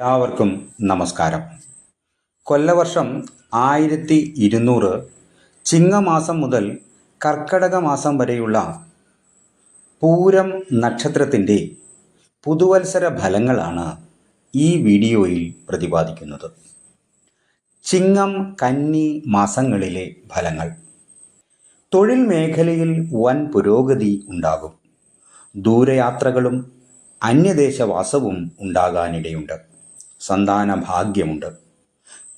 എല്ലാവർക്കും നമസ്കാരം. കൊല്ലവർഷം ആയിരത്തി ഇരുന്നൂറ് ചിങ്ങമാസം മുതൽ കർക്കടക മാസം വരെയുള്ള പൂരം നക്ഷത്രത്തിന്റെ പുതുവത്സര ഫലങ്ങളാണ് ഈ വീഡിയോയിൽ പ്രതിപാദിക്കുന്നത്. ചിങ്ങം കന്നി മാസങ്ങളിലെ ഫലങ്ങൾ. തൊഴിൽ മേഖലയിൽ വൻ പുരോഗതി ഉണ്ടാകും. ദൂരയാത്രകളും അന്യദേശവാസവും ഉണ്ടാകാനിടയുണ്ട്. സന്താന ഭാഗ്യമുണ്ട്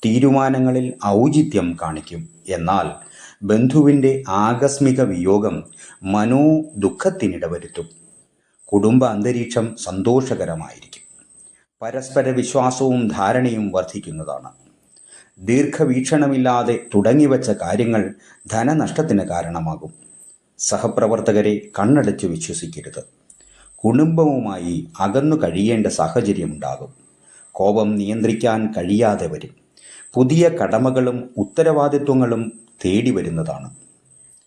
തീരുമാനങ്ങളിൽ ഔചിത്യം കാണിക്കും. എന്നാൽ ബന്ധുവിന്റെ ആകസ്മിക വിയോഗം മനോ ദുഃഖത്തിനിട വരുത്തും കുടുംബ അന്തരീക്ഷം സന്തോഷകരമായിരിക്കും. പരസ്പര വിശ്വാസവും ധാരണയും വർദ്ധിക്കുന്നതാണ്. ദീർഘവീക്ഷണമില്ലാതെ തുടങ്ങിവച്ച കാര്യങ്ങൾ ധനനഷ്ടത്തിന് കാരണമാകും. സഹപ്രവർത്തകരെ കണ്ണടച്ച് വിശ്വസിക്കരുത്. കുടുംബവുമായി അകന്നു കഴിയേണ്ട സാഹചര്യമുണ്ടാകും. കോപം നിയന്ത്രിക്കാൻ കഴിയാതെ വരും. പുതിയ കടമകളും ഉത്തരവാദിത്വങ്ങളും തേടി വരുന്നതാണ്.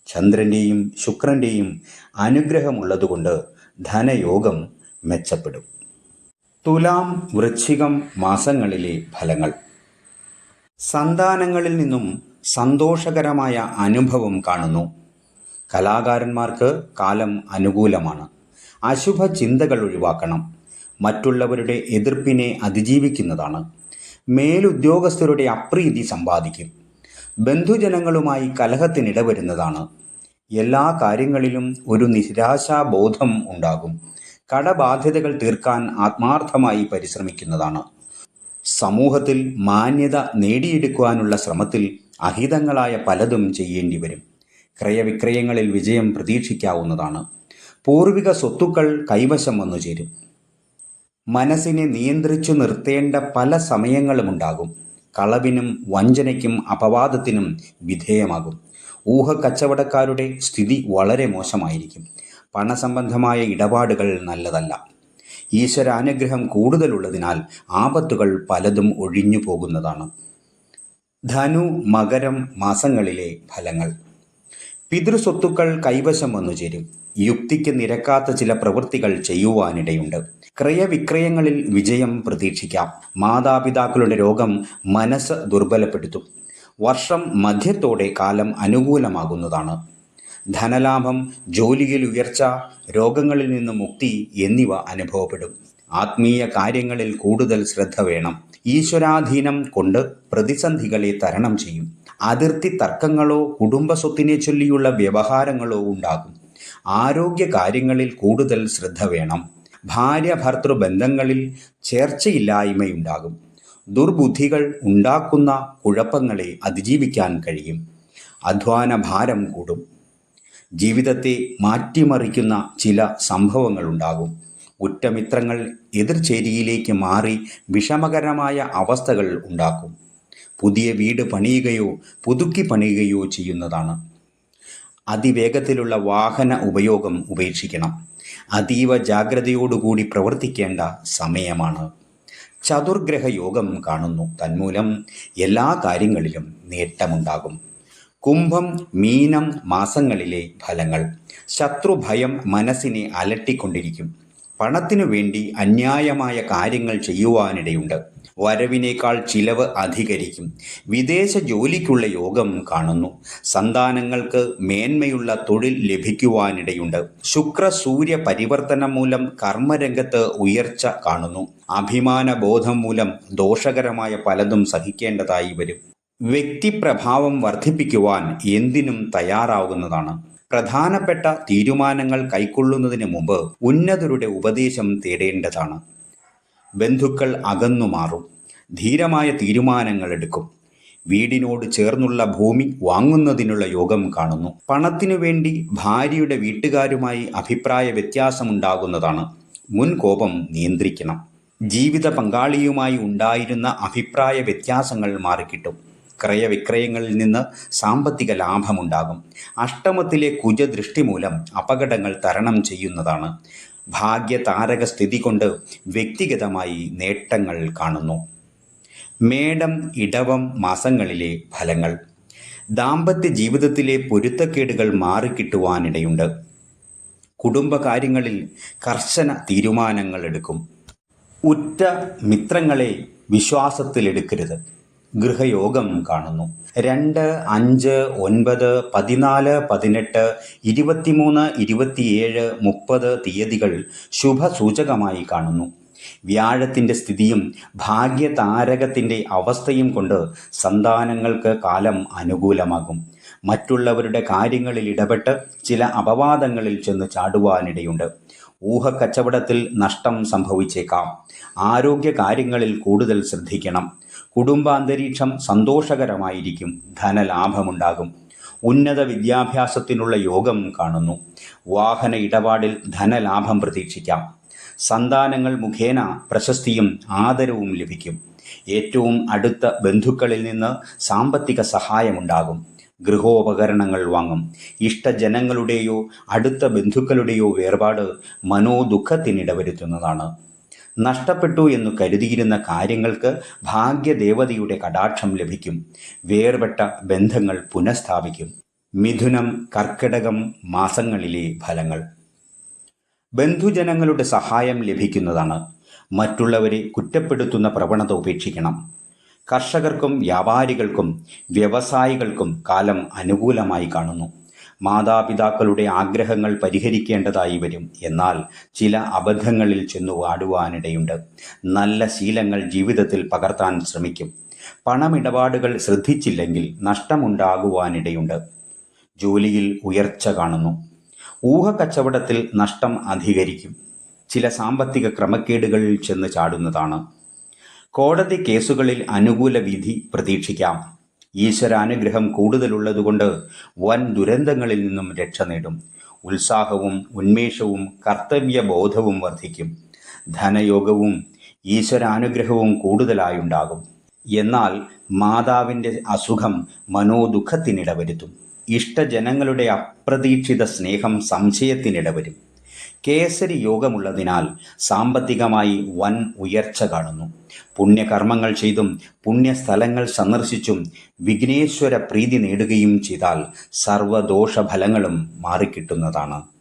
ചന്ദ്രന്റെയും ശുക്രന്റെയും അനുഗ്രഹമുള്ളതുകൊണ്ട് ധനയോഗം മെച്ചപ്പെടും. തുലാം വൃശ്ചികം മാസങ്ങളിലെ ഫലങ്ങൾ. സന്താനങ്ങളിൽ നിന്നും സന്തോഷകരമായ അനുഭവം കാണുന്നു. കലാകാരന്മാർക്ക് കാലം അനുകൂലമാണ്. അശുഭ ചിന്തകൾ ഒഴിവാക്കണം. മറ്റുള്ളവരുടെ എതിർപ്പിനെ അതിജീവിക്കുന്നതാണ്. മേലുദ്യോഗസ്ഥരുടെ അപ്രീതി സമ്പാദിക്കും. ബന്ധുജനങ്ങളുമായി കലഹത്തിനിടവരുന്നതാണ് എല്ലാ കാര്യങ്ങളിലും ഒരു നിരാശാബോധം ഉണ്ടാകും. കടബാധ്യതകൾ തീർക്കാൻ ആത്മാർത്ഥമായി പരിശ്രമിക്കുന്നതാണ്. സമൂഹത്തിൽ മാന്യത നേടിയെടുക്കുവാനുള്ള ശ്രമത്തിൽ അഹിതങ്ങളായ പലതും ചെയ്യേണ്ടി വരും. ക്രയവിക്രയങ്ങളിൽ വിജയം പ്രതീക്ഷിക്കാവുന്നതാണ്. പൂർവിക സ്വത്തുക്കൾ കൈവശം വന്നു ചേരും മനസ്സിനെ നിയന്ത്രിച്ചു നിർത്തേണ്ട പല സമയങ്ങളുമുണ്ടാകും. കളവിനും വഞ്ചനയ്ക്കും അപവാദത്തിനും വിധേയമാകും. ഊഹക്കച്ചവടക്കാരുടെ സ്ഥിതി വളരെ മോശമായിരിക്കും. പണസംബന്ധമായ ഇടപാടുകൾ നല്ലതല്ല. ഈശ്വരാനുഗ്രഹം കൂടുതലുള്ളതിനാൽ ആപത്തുകൾ പലതും ഒഴിഞ്ഞു പോകുന്നതാണ് ധനു മകരം മാസങ്ങളിലെ ഫലങ്ങൾ. പിതൃസ്വത്തുക്കൾ കൈവശം വന്നു ചേരും. യുക്തിക്ക് നിരക്കാത്ത ചില പ്രവൃത്തികൾ ചെയ്യുവാനിടയുണ്ട്. ക്രയവിക്രയങ്ങളിൽ വിജയം പ്രതീക്ഷിക്കാം. മാതാപിതാക്കളുടെ രോഗം മനസ്സ് ദുർബലപ്പെടുത്തും. വർഷം മധ്യത്തോടെ കാലം അനുകൂലമാകുന്നതാണ്. ധനലാഭം ജോലിയിൽ ഉയർച്ച രോഗങ്ങളിൽ നിന്ന് മുക്തി എന്നിവ അനുഭവപ്പെടും. ആത്മീയ കാര്യങ്ങളിൽ കൂടുതൽ ശ്രദ്ധ വേണം. ഈശ്വരാധീനം കൊണ്ട് പ്രതിസന്ധികളെ തരണം ചെയ്യും. അതിർത്തി തർക്കങ്ങളോ കുടുംബ സ്വത്തിനെ ചൊല്ലിയുള്ള വ്യവഹാരങ്ങളോ ഉണ്ടാകും. ആരോഗ്യ കാര്യങ്ങളിൽ കൂടുതൽ ശ്രദ്ധ വേണം. ഭാര്യ ഭർത്തൃ ബന്ധങ്ങളിൽ ചേർച്ചയില്ലായ്മയുണ്ടാകും. ദുർബുദ്ധികൾ ഉണ്ടാക്കുന്ന കുഴപ്പങ്ങളെ അതിജീവിക്കാൻ കഴിയും. അധ്വാന ഭാരം കൂടും. ജീവിതത്തെ മാറ്റിമറിക്കുന്ന ചില സംഭവങ്ങളുണ്ടാകും. ഉറ്റമിത്രങ്ങൾ എതിർചേരിയിലേക്ക് മാറി വിഷമകരമായ അവസ്ഥകൾ ഉണ്ടാക്കും. പുതിയ വീട് പണിയുകയോ പുതുക്കി പണിയുകയോ ചെയ്യുന്നതാണ്. അതിവേഗത്തിലുള്ള വാഹന ഉപയോഗം ഉപേക്ഷിക്കണം. അതീവ ജാഗ്രതയോടുകൂടി പ്രവർത്തിക്കേണ്ട സമയമാണ്. ചതുർഗ്രഹ യോഗം കാണുന്നു. തന്മൂലം എല്ലാ കാര്യങ്ങളിലും നേട്ടമുണ്ടാകും. കുംഭം മീനം മാസങ്ങളിലെ ഫലങ്ങൾ. ശത്രുഭയം മനസ്സിനെ അലട്ടിക്കൊണ്ടിരിക്കും. പണത്തിനു വേണ്ടി അന്യായമായ കാര്യങ്ങൾ ചെയ്യുവാനിടയുണ്ട്. വരവിനേക്കാൾ ചിലവ് അധികരിക്കും. വിദേശ ജോലിക്കുള്ള യോഗം കാണുന്നു. സന്താനങ്ങൾക്ക് മേന്മയുള്ള തൊഴിൽ ലഭിക്കുവാനിടയുണ്ട്. ശുക്ര സൂര്യ പരിവർത്തനം മൂലം കർമ്മരംഗത്ത് ഉയർച്ച കാണുന്നു. അഭിമാന ബോധം മൂലം ദോഷകരമായ പലതും സഹിക്കേണ്ടതായി വരും. വ്യക്തിപ്രഭാവം വർദ്ധിപ്പിക്കുവാൻ എന്തിനും തയ്യാറാവുന്നതാണ്. പ്രധാനപ്പെട്ട തീരുമാനങ്ങൾ കൈക്കൊള്ളുന്നതിന് മുമ്പ് ഉന്നതരുടെ ഉപദേശം തേടേണ്ടതാണ്. ബന്ധുക്കൾ അകന്നു മാറും. ധീരമായ തീരുമാനങ്ങൾ എടുക്കും. വീടിനോട് ചേർന്നുള്ള ഭൂമി വാങ്ങുന്നതിനുള്ള യോഗം കാണുന്നു. പണത്തിനു വേണ്ടി ഭാര്യയുടെ വീട്ടുകാരുമായി അഭിപ്രായ വ്യത്യാസമുണ്ടാകുന്നതാണ്. മുൻകോപം നിയന്ത്രിക്കണം. ജീവിത പങ്കാളിയുമായി ഉണ്ടായിരുന്ന അഭിപ്രായ വ്യത്യാസങ്ങൾ മാറിക്കിട്ടും. ക്രയവിക്രയങ്ങളിൽ നിന്ന് സാമ്പത്തിക ലാഭമുണ്ടാകും. അഷ്ടമത്തിലെ കുജദൃഷ്ടി മൂലം അപകടങ്ങൾ തരണം ചെയ്യുന്നതാണ്. ഭാഗ്യതാരക സ്ഥിതി കൊണ്ട് വ്യക്തിഗതമായി നേട്ടങ്ങൾ കാണുന്നു. മേടം ഇടവം മാസങ്ങളിലെ ഫലങ്ങൾ. ദാമ്പത്യ ജീവിതത്തിലെ പൊരുത്തക്കേടുകൾ മാറിക്കിട്ടുവാനിടയുണ്ട്. കുടുംബകാര്യങ്ങളിൽ കർശന തീരുമാനങ്ങൾ എടുക്കും. ഉറ്റ മിത്രങ്ങളെ വിശ്വാസത്തിലെടുക്കരുത്. ഗൃഹയോഗം കാണുന്നു. രണ്ട് അഞ്ച് ഒൻപത് പതിനാല് പതിനെട്ട് ഇരുപത്തിമൂന്ന് ഇരുപത്തിയേഴ് മുപ്പത് തീയതികൾ ശുഭസൂചകമായി കാണുന്നു. വ്യാഴത്തിന്റെ സ്ഥിതിയും ഭാഗ്യതാരകത്തിന്റെ അവസ്ഥയും കൊണ്ട് സന്താനങ്ങൾക്ക് കാലം അനുകൂലമാകും. മറ്റുള്ളവരുടെ കാര്യങ്ങളിൽ ഇടപെട്ട് ചില അപവാദങ്ങളിൽ ചെന്ന് ചാടുവാനിടയുണ്ട്. ഊഹക്കച്ചവടത്തിൽ നഷ്ടം സംഭവിച്ചേക്കാം. ആരോഗ്യ കാര്യങ്ങളിൽ കൂടുതൽ ശ്രദ്ധിക്കണം. കുടുംബാന്തരീക്ഷം സന്തോഷകരമായിരിക്കും. ധനലാഭമുണ്ടാകും. ഉന്നത വിദ്യാഭ്യാസത്തിനുള്ള യോഗം കാണുന്നു. വാഹന ഇടപാടിൽ ധനലാഭം പ്രതീക്ഷിക്കാം. സന്താനങ്ങൾ മുഖേന പ്രശസ്തിയും ആദരവും ലഭിക്കും. ഏറ്റവും അടുത്ത ബന്ധുക്കളിൽ നിന്ന് സാമ്പത്തിക സഹായമുണ്ടാകും. ഗൃഹോപകരണങ്ങൾ വാങ്ങും. ഇഷ്ടജനങ്ങളുടെയോ അടുത്ത ബന്ധുക്കളുടെയോ വേർപാട് മനോദുഃഖത്തിനിടവരുത്തുന്നതാണ്. നഷ്ടപ്പെട്ടു എന്ന് കരുതിയിരുന്ന കാര്യങ്ങൾക്ക് ഭാഗ്യദേവതയുടെ കടാക്ഷം ലഭിക്കും. വേർപെട്ട ബന്ധങ്ങൾ പുനഃസ്ഥാപിക്കും. മിഥുനം കർക്കിടകം മാസങ്ങളിലെ ഫലങ്ങൾ. ബന്ധുജനങ്ങളുടെ സഹായം ലഭിക്കുന്നതാണ്. മറ്റുള്ളവരെ കുറ്റപ്പെടുത്തുന്ന പ്രവണത ഉപേക്ഷിക്കണം. കർഷകർക്കും വ്യാപാരികൾക്കും വ്യവസായികൾക്കും കാലം അനുകൂലമായി കാണുന്നു. മാതാപിതാക്കളുടെ ആഗ്രഹങ്ങൾ പരിഹരിക്കേണ്ടതായി വരും. എന്നാൽ ചില അബദ്ധങ്ങളിൽ ചെന്നു വാടുവാനിടയുണ്ട് നല്ല ശീലങ്ങൾ ജീവിതത്തിൽ പകർത്താൻ ശ്രമിക്കും. പണമിടപാടുകൾ ശ്രദ്ധിച്ചില്ലെങ്കിൽ നഷ്ടമുണ്ടാകുവാനിടയുണ്ട്. ജോലിയിൽ ഉയർച്ച കാണുന്നു. ഊഹക്കച്ചവടത്തിൽ നഷ്ടം അധികരിക്കും. ചില സാമ്പത്തിക ക്രമക്കേടുകളിൽ ചെന്ന് ചാടുന്നതാണ്. കോടതി കേസുകളിൽ അനുകൂല വിധി പ്രതീക്ഷിക്കാം. ഈശ്വരാനുഗ്രഹം കൂടുതലുള്ളതുകൊണ്ട് വൻ ദുരന്തങ്ങളിൽ നിന്നും രക്ഷ നേടും. ഉത്സാഹവും ഉന്മേഷവും കർത്തവ്യബോധവും വർദ്ധിക്കും. ധനയോഗവും ഈശ്വരാനുഗ്രഹവും കൂടുതലായുണ്ടാകും. എന്നാൽ മാതാവിന്റെ അസുഖം മനോദുഃഖത്തിനിടവരുത്തും. ഇഷ്ടജനങ്ങളുടെ അപ്രതീക്ഷിത സ്നേഹം സംശയത്തിനിടവരും. കേസരി യോഗമുള്ളതിനാൽ സാമ്പത്തികമായി വൻ ഉയർച്ച കാണുന്നു. പുണ്യകർമ്മങ്ങൾ ചെയ്തും പുണ്യസ്ഥലങ്ങൾ സന്ദർശിച്ചും വിഘ്നേശ്വര പ്രീതി നേടുകയും ചെയ്താൽ സർവദോഷഫലങ്ങളും മാറിക്കിട്ടുന്നതാണ്.